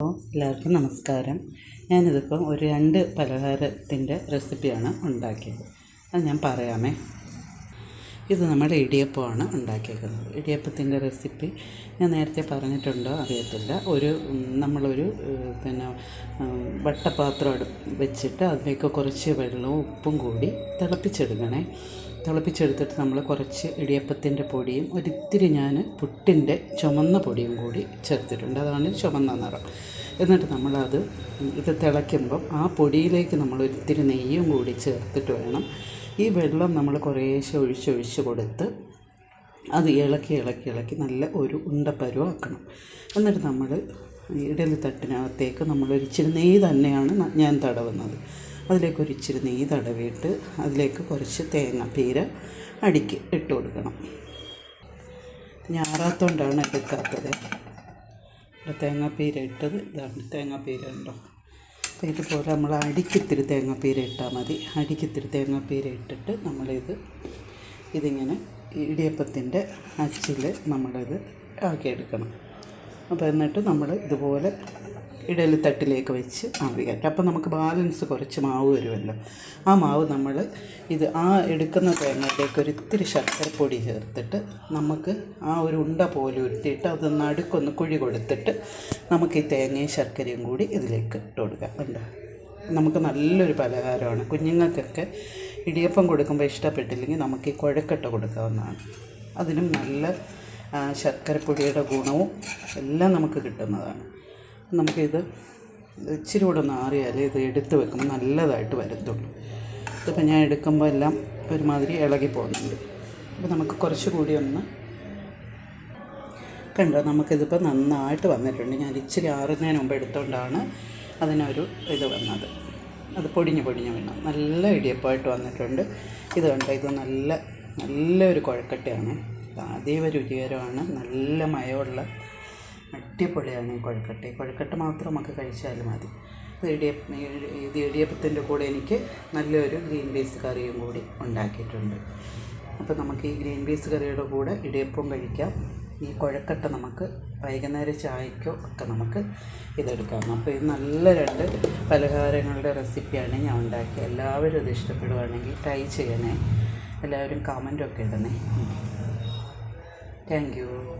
അപ്പോൾ എല്ലാവർക്കും നമസ്കാരം. ഞാനിതിപ്പം ഒരു രണ്ട് പലഹാരത്തിന്റെ റെസിപ്പിയാണ് ഉണ്ടാക്കിയത്. അത് ഞാൻ പറയാമേ. ഇത് നമ്മൾ ഇടിയപ്പമാണ് ഉണ്ടാക്കിയേക്കുന്നത്. ഇടിയപ്പത്തിന്റെ റെസിപ്പി ഞാൻ നേരത്തെ പറഞ്ഞിട്ടുണ്ടോ അറിയത്തില്ല. ഒരു നമ്മളൊരു പിന്നെ വട്ടപാത്രം വെച്ചിട്ട് അതിലേക്ക് കുറച്ച് വെള്ളവും ഉപ്പും കൂടി തിളപ്പിച്ചെടുക്കണേ. തിളപ്പിച്ചെടുത്തിട്ട് നമ്മൾ കുറച്ച് ഇടിയപ്പത്തിന്റെ പൊടിയും ഒരിത്തിരി ഞാൻ പുട്ടിന്റെ ചുമന്ന പൊടിയും കൂടി ചേർത്തിട്ടുണ്ട്. അതാണ് ചുമന്ന നിറം. എന്നിട്ട് നമ്മളത് ഇത് തിളയ്ക്കുമ്പം ആ പൊടിയിലേക്ക് നമ്മൾ ഒരിത്തിരി നെയ്യും കൂടി ചേർത്തിട്ട് വേണം. ഈ വെള്ളം നമ്മൾ കുറേശ്ശെ ഒഴിച്ചൊഴിച്ച് കൊടുത്ത് അത് ഇളക്കി ഇളക്കി ഇളക്കി നല്ല ഒരു ഉണ്ടപ്പരുവാക്കണം എന്നിട്ട് നമ്മൾ ഇഡലി തട്ടിനകത്തേക്ക് നമ്മൾ ഒരിച്ചിരി നെയ്യ് തന്നെയാണ് ഞാൻ തടവുന്നത്. അതിലേക്ക് ഒരിച്ചിരി നെയ്യ് തടവിയിട്ട് അതിലേക്ക് കുറച്ച് തേങ്ങ പീര അടിക്ക് ഇട്ട് കൊടുക്കണം. ഞാറാത്തോണ്ടാണ് എടുക്കാത്തത്. തേങ്ങാപ്പീര ഇട്ടത്. ഇതാണ് തേങ്ങാപ്പീര ഉണ്ടോ അപ്പോൾ ഇതുപോലെ നമ്മൾ അടിക്കിത്തിരി തേങ്ങാപ്പീര ഇട്ടാൽ മതി. അടിക്കിത്തിരി തേങ്ങാപ്പീര ഇട്ടിട്ട് നമ്മളിത് ഇതിങ്ങനെ ഇടിയപ്പത്തിന്റെ അച്ചിൽ നമ്മളിത് ആക്കിയെടുക്കണം. അപ്പോൾ എന്നിട്ട് നമ്മൾ ഇതുപോലെ ഇഡലി തട്ടിലേക്ക് വെച്ച് ആവി അപ്പോൾ നമുക്ക് ബാലൻസ് കുറച്ച് മാവ് വരുമല്ലോ. ആ മാവ് നമ്മൾ ഇത് ആ എടുക്കുന്ന തേങ്ങയിലേക്ക് ഒരു ഇത്തിരി ശർക്കരപ്പൊടി ചേർത്തിട്ട് നമുക്ക് ആ ഒരു ഉണ്ട പോലെ ഉരുത്തിയിട്ട് അത് നടുക്കൊന്ന് കുഴി കൊടുത്തിട്ട് നമുക്ക് ഈ തേങ്ങയും ശർക്കരയും കൂടി ഇതിലേക്ക് ഇട്ട് കൊടുക്കാം. ഉണ്ട് നമുക്ക് നല്ലൊരു പലഹാരമാണ്. കുഞ്ഞുങ്ങൾക്കൊക്കെ ഇടിയപ്പം കൊടുക്കുമ്പോൾ ഇഷ്ടപ്പെട്ടില്ലെങ്കിൽ നമുക്ക് ഈ കുഴക്കട്ട കൊടുക്കാവുന്നതാണ്. അതിനും നല്ല ശർക്കരപ്പൊടിയുടെ ഗുണവും എല്ലാം നമുക്ക് കിട്ടുന്നതാണ്. നമുക്കിത് ഇച്ചിരി കൂടെ ഒന്ന് ആറിയാലേ ഇത് എടുത്ത് വെക്കുമ്പോൾ നല്ലതായിട്ട് വരത്തുള്ളൂ. ഇതിപ്പോൾ ഞാൻ എടുക്കുമ്പോൾ എല്ലാം ഒരുമാതിരി ഇളകി പോകുന്നുണ്ട്. അപ്പോൾ നമുക്ക് കുറച്ചുകൂടി ഒന്ന് കണ്ടോ നമുക്കിതിപ്പോൾ നന്നായിട്ട് വന്നിട്ടുണ്ട്. ഞാൻ ഇച്ചിരി ആറുന്നതിന് മുമ്പ് എടുത്തുകൊണ്ടാണ് അതിനൊരു ഇത് വന്നത്. അത് പൊടിഞ്ഞ് പൊടിഞ്ഞ് വീണം. നല്ല ഇടിയപ്പമായിട്ട് വന്നിട്ടുണ്ട്. ഇത് കണ്ടോ ഇത് നല്ല നല്ലൊരു കുഴക്കട്ടയാണ്. അതീവ രുചികരമാണ്. നല്ല മയമുള്ള അടിപൊളിയാണ് കൊഴുക്കട്ട. ഈ മാത്രം നമുക്ക് കഴിച്ചാൽ മതി. ഇടിയപ്പ ഇത് ഇടിയപ്പത്തിന്റെ കൂടെ എനിക്ക് നല്ലൊരു ഗ്രീൻ പീസ് കറിയും കൂടി ഉണ്ടാക്കിയിട്ടുണ്ട്. അപ്പോൾ നമുക്ക് ഈ ഗ്രീൻ പീസ് കറിയുടെ കൂടെ ഇടിയപ്പം കഴിക്കാം. ഈ കുഴക്കട്ട നമുക്ക് വൈകുന്നേരം ചായക്കോ ഒക്കെ നമുക്ക് ഇതെടുക്കാം. അപ്പോൾ ഇത് നല്ല രണ്ട് പലഹാരങ്ങളുടെ റെസിപ്പിയാണ് ഞാൻ ഉണ്ടാക്കിയത്. എല്ലാവരും ഇത് ഇഷ്ടപ്പെടുവാണെങ്കിൽ ട്രൈ ചെയ്യണേ. എല്ലാവരും കമന്റൊക്കെ ഇടണേ. Thank you